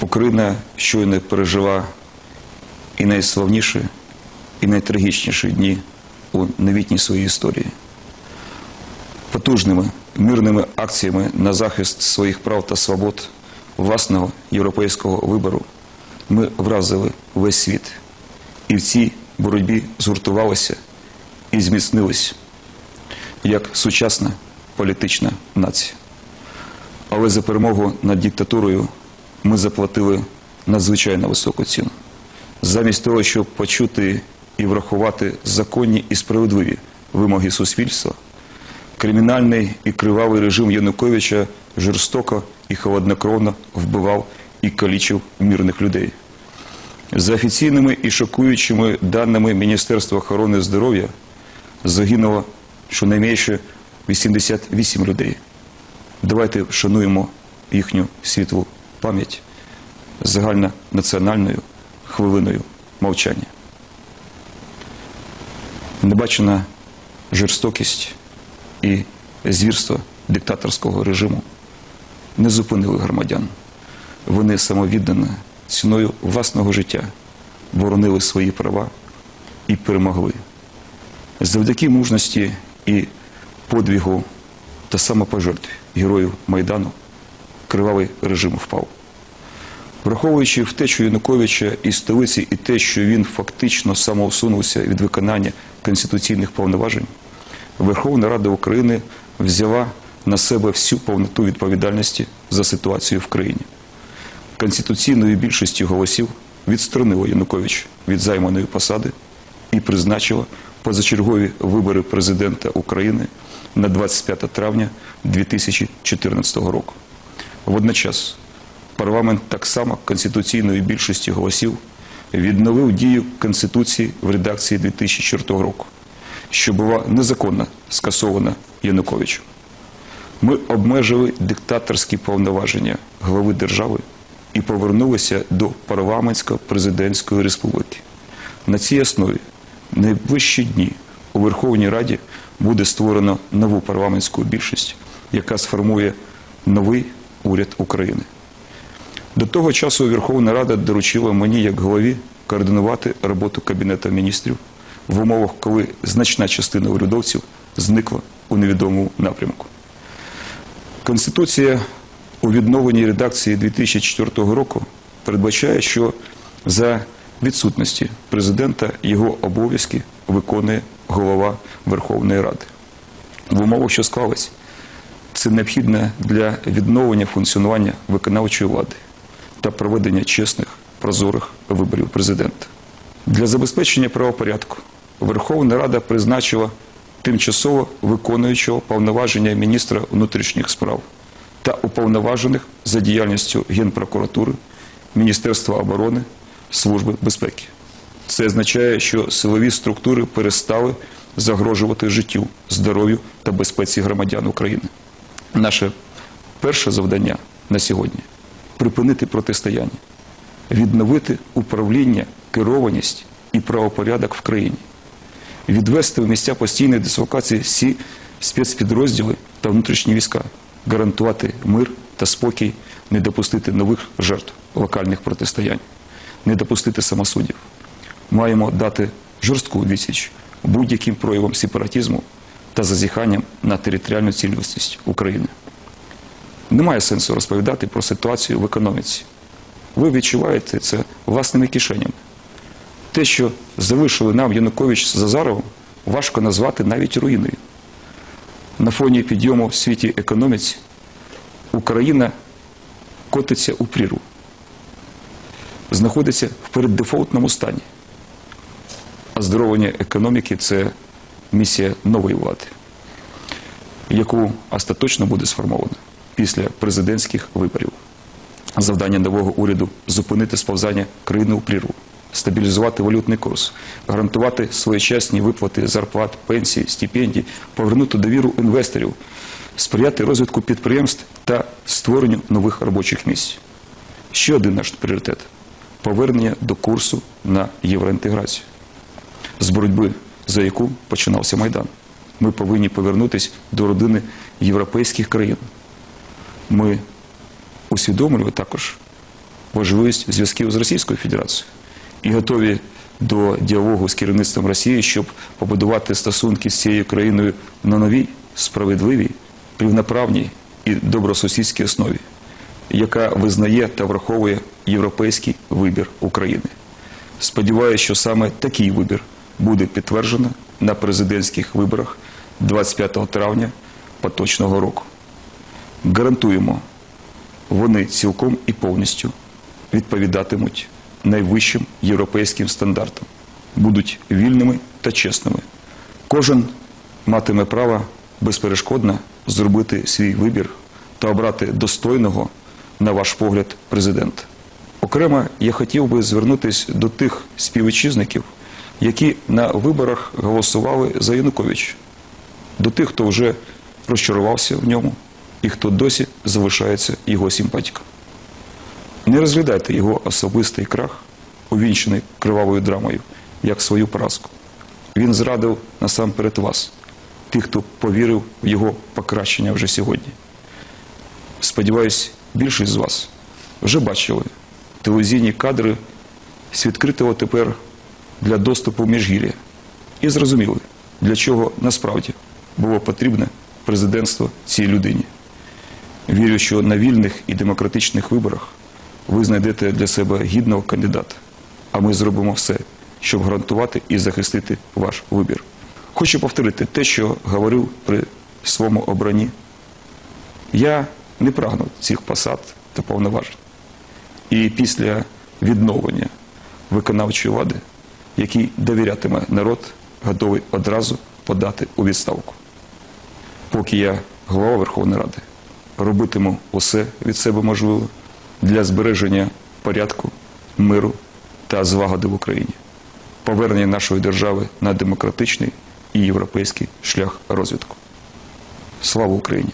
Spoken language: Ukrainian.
Україна щойно пережила і найславніші, і найтрагічніші дні у новітній своїй історії. Потужними мирними акціями на захист своїх прав та свобод власного європейського вибору ми вразили весь світ. І в цій боротьбі згуртувалися і зміцнились як сучасна політична нація. Але за перемогу над диктатурою ми заплатили надзвичайно високу ціну. Замість того, щоб почути і врахувати законні і справедливі вимоги суспільства, кримінальний і кривавий режим Януковича жорстоко і холоднокровно вбивав і калічив мирних людей. За офіційними і шокуючими даними Міністерства охорони здоров'я загинуло щонайменше 88 людей. Давайте вшануємо їхню світлу пам'ять загальнонаціональною хвилиною мовчання. Небачена жорстокість і звірство диктаторського режиму не зупинили громадян. Вони самовіддано ціною власного життя боронили свої права і перемогли. Завдяки мужності і подвігу та самопожертві героїв Майдану кривавий режим впав. Враховуючи втечу Януковича із столиці і те, що він фактично самоусунувся від виконання конституційних повноважень, Верховна Рада України взяла на себе всю повноту відповідальності за ситуацію в країні. Конституційною більшістю голосів відсторонила Янукович від займаної посади і призначила позачергові вибори президента України на 25 травня 2014 року. Водночас парламент так само конституційною більшістю голосів відновив дію Конституції в редакції 2004 року, що була незаконно скасована Януковичем. Ми обмежили диктаторські повноваження глави держави і повернулися до парламентсько-президентської республіки. На цій основі найближчі дні у Верховній Раді буде створено нову парламентську більшість, яка сформує новий уряд України. До того часу Верховна Рада доручила мені, як голові, координувати роботу Кабінету міністрів в умовах, коли значна частина урядовців зникла у невідомому напрямку. Конституція у відновленій редакції 2004 року передбачає, що за відсутності президента його обов'язки виконує голова Верховної Ради. В умовах, що склались, це необхідно для відновлення функціонування виконавчої влади та проведення чесних, прозорих виборів президента. Для забезпечення правопорядку Верховна Рада призначила тимчасово виконуючого повноваження міністра внутрішніх справ та уповноважених за діяльністю Генпрокуратури, Міністерства оборони, Служби безпеки. Це означає, що силові структури перестали загрожувати життю, здоров'ю та безпеці громадян України. Наше перше завдання на сьогодні припинити протистояння, відновити управління, керованість і правопорядок в країні, відвести в місця постійної дислокації всі спецпідрозділи та внутрішні війська, гарантувати мир та спокій, не допустити нових жертв локальних протистоянь, не допустити самосудів. Маємо дати жорстку відсіч будь-яким проявам сепаратизму та зазіханням на територіальну цілісність України. Немає сенсу розповідати про ситуацію в економіці. Ви відчуваєте це власними кишенями. Те, що залишили нам Янукович з Зазаровим, важко назвати навіть руїною. На фоні підйому в світі економіці Україна котиться у прірву, знаходиться в переддефолтному стані. Оздоровлення економіки це місія нової влади, яку остаточно буде сформовано після президентських виборів. Завдання нового уряду зупинити сповзання країни у прірву, стабілізувати валютний курс, гарантувати своєчасні виплати зарплат, пенсій, стипендій, повернути довіру інвесторів, сприяти розвитку підприємств та створенню нових робочих місць. Ще один наш пріоритет повернення до курсу на євроінтеграцію, з боротьби за яку починався Майдан. Ми повинні повернутися до родини європейських країн. Ми усвідомлюємо також важливість зв'язків з Російською Федерацією і готові до діалогу з керівництвом Росії, щоб побудувати стосунки з цією країною на новій, справедливій, рівноправній і добросусідській основі, яка визнає та враховує європейський вибір України. Сподіваюся, що саме такий вибір буде підтверджено на президентських виборах 25 травня поточного року. Гарантуємо, вони цілком і повністю відповідатимуть найвищим європейським стандартам, будуть вільними та чесними. Кожен матиме право безперешкодно зробити свій вибір та обрати достойного, на ваш погляд, президента. Окремо я хотів би звернутися до тих співвітчизників, які на виборах голосували за Януковича, до тих, хто вже розчарувався в ньому і хто досі залишається його симпатиком. Не розглядайте його особистий крах, увінчений кривавою драмою, як свою поразку. Він зрадив насамперед вас, тих, хто повірив в його покращення вже сьогодні. Сподіваюсь, більшість з вас вже бачили телевізійні кадри з відкритого тепер для доступу міжгір'я і зрозуміли, для чого насправді було потрібне президентство цій людині. Вірю, що на вільних і демократичних виборах ви знайдете для себе гідного кандидата, а ми зробимо все, щоб гарантувати і захистити ваш вибір. Хочу повторити те, що говорив при своєму обранні. Я не прагну цих посад та повноважень. І після відновлення виконавчої влади, який довірятиме народ, готовий одразу подати у відставку. Поки я голова Верховної Ради, робитиму усе від себе можливе для збереження порядку, миру та злагоди в Україні, повернення нашої держави на демократичний і європейський шлях розвитку. Слава Україні!